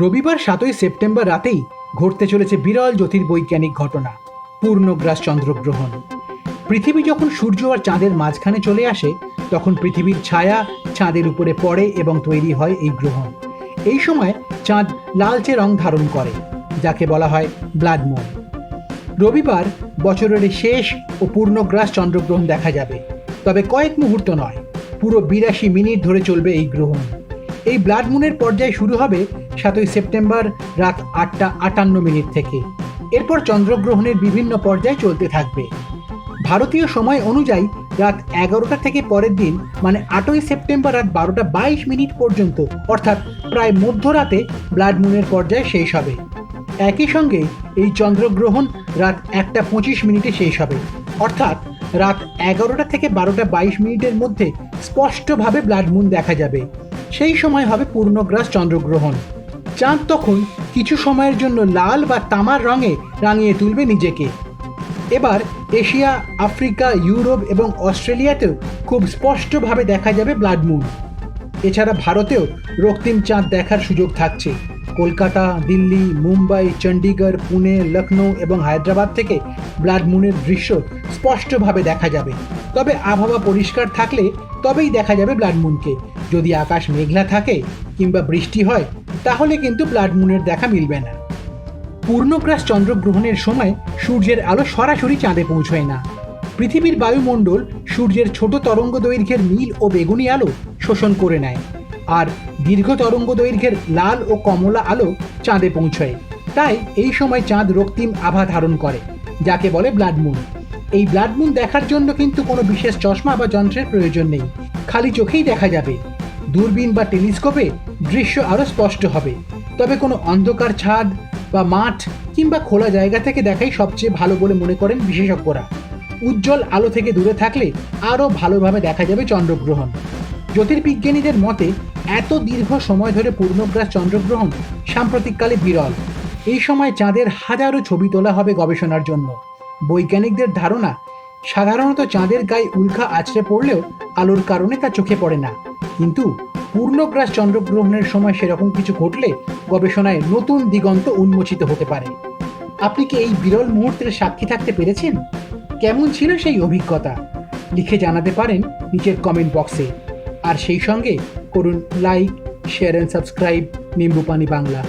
রবিবার সাতই সেপ্টেম্বর রাতেই ঘটতে চলেছে বিরল জ্যোতির্বৈজ্ঞানিক ঘটনা, পূর্ণগ্রাস চন্দ্রগ্রহণ। পৃথিবী যখন সূর্য আর চাঁদের মাঝখানে চলে আসে, তখন পৃথিবীর ছায়া চাঁদের উপরে পড়ে এবং তৈরি হয় এই গ্রহণ। এই সময় চাঁদ লালচে রং ধারণ করে, যাকে বলা হয় ব্লাড মুন। রবিবার বছরের শেষ ও পূর্ণগ্রাস চন্দ্রগ্রহণ দেখা যাবে, তবে কয়েক মুহূর্ত নয়, পুরো বিরাশি মিনিট ধরে চলবে এই গ্রহণ। এই ব্লাড মুনের পর্যায় শুরু হবে সাতই সেপ্টেম্বর রাত আটটা আটান্ন মিনিট থেকে। এরপর চন্দ্রগ্রহণের বিভিন্ন পর্যায় চলতে থাকবে। ভারতীয় সময় অনুযায়ী রাত এগারোটা থেকে পরের দিন মানে আটই সেপ্টেম্বর রাত বারোটা বাইশ মিনিট পর্যন্ত, অর্থাৎ প্রায় মধ্যরাতে ব্লাড মুনের পর্যায় শেষ হবে। একই সঙ্গে এই চন্দ্রগ্রহণ রাত একটা পঁচিশ মিনিটে শেষ হবে। অর্থাৎ রাত এগারোটা থেকে বারোটা বাইশ মিনিটের মধ্যে স্পষ্টভাবে ব্লাড মুন দেখা যাবে। সেই সময় হবে পূর্ণগ্রাস চন্দ্রগ্রহণ। চাঁদ তখন কিছু সময়ের জন্য লাল বা তামার রঙে রাঙিয়ে তুলবে নিজেকে। এবার এশিয়া, আফ্রিকা, ইউরোপ এবং অস্ট্রেলিয়াতেও খুব স্পষ্টভাবে দেখা যাবে ব্লাড মুন। এছাড়া ভারতেও রক্তিম চাঁদ দেখার সুযোগ থাকছে। কলকাতা, দিল্লি, মুম্বাই চণ্ডীগড় পুনে লখনৌ এবং হায়দ্রাবাদ থেকে ব্লাড মুনের দৃশ্য স্পষ্টভাবে দেখা যাবে। তবে আবহাওয়া পরিষ্কার থাকলে তবেই দেখা যাবে ব্লাড মুনকে। যদি আকাশ মেঘলা থাকে কিংবা বৃষ্টি হয়, তাহলে কিন্তু ব্লাড মুনের দেখা মিলবে না। পূর্ণগ্রাস চন্দ্রগ্রহণের সময় সূর্যের আলো সরাসরি চাঁদে পৌঁছয় না। পৃথিবীর বায়ুমণ্ডল সূর্যের ছোট তরঙ্গ দৈর্ঘ্যের নীল ও বেগুনি আলো শোষণ করে নেয়, আর দীর্ঘ তরঙ্গ দৈর্ঘ্যের লাল ও কমলা আলো চাঁদে পৌঁছয়। তাই এই সময় চাঁদ রক্তিম আভা ধারণ করে, যাকে বলে ব্লাড মুন। এই ব্লাড মুন দেখার জন্য কিন্তু কোনো বিশেষ চশমা বা যন্ত্রের প্রয়োজন নেই, খালি চোখেই দেখা যাবে। দূরবীন বা টেলিস্কোপে দৃশ্য আরও স্পষ্ট হবে। তবে কোনো অন্ধকার ছাদ বা মাঠ কিংবা খোলা জায়গা থেকে দেখাই সবচেয়ে ভালো বলে মনে করেন বিশেষজ্ঞরা। উজ্জ্বল আলো থেকে দূরে থাকলে আরও ভালোভাবে দেখা যাবে চন্দ্রগ্রহণ। জ্যোতির্বিজ্ঞানীদের মতে, এত দীর্ঘ সময় ধরে পূর্ণগ্রাস চন্দ্রগ্রহণ সাম্প্রতিককালে বিরল। এই সময় চাঁদের হাজারো ছবি তোলা হবে গবেষণার জন্য। বৈজ্ঞানিকদের ধারণা, সাধারণত চাঁদের গায়ে উল্কা আছড়ে পড়লেও আলোর কারণে তা চোখে পড়ে না। কিন্তু পূর্ণগ্রাস চন্দ্রগ্রহণের সময় সেরকম কিছু ঘটলে গবেষণায় নতুন দিগন্ত উন্মোচিত হতে পারে। আপনি কি এই বিরল মুহূর্তের সাক্ষী থাকতে পেরেছেন? কেমন ছিল সেই অভিজ্ঞতা? লিখে জানাতে পারেন নিচের কমেন্ট বক্সে আর সেই সঙ্গে করুন like share and subscribe Nimbupani Bangla.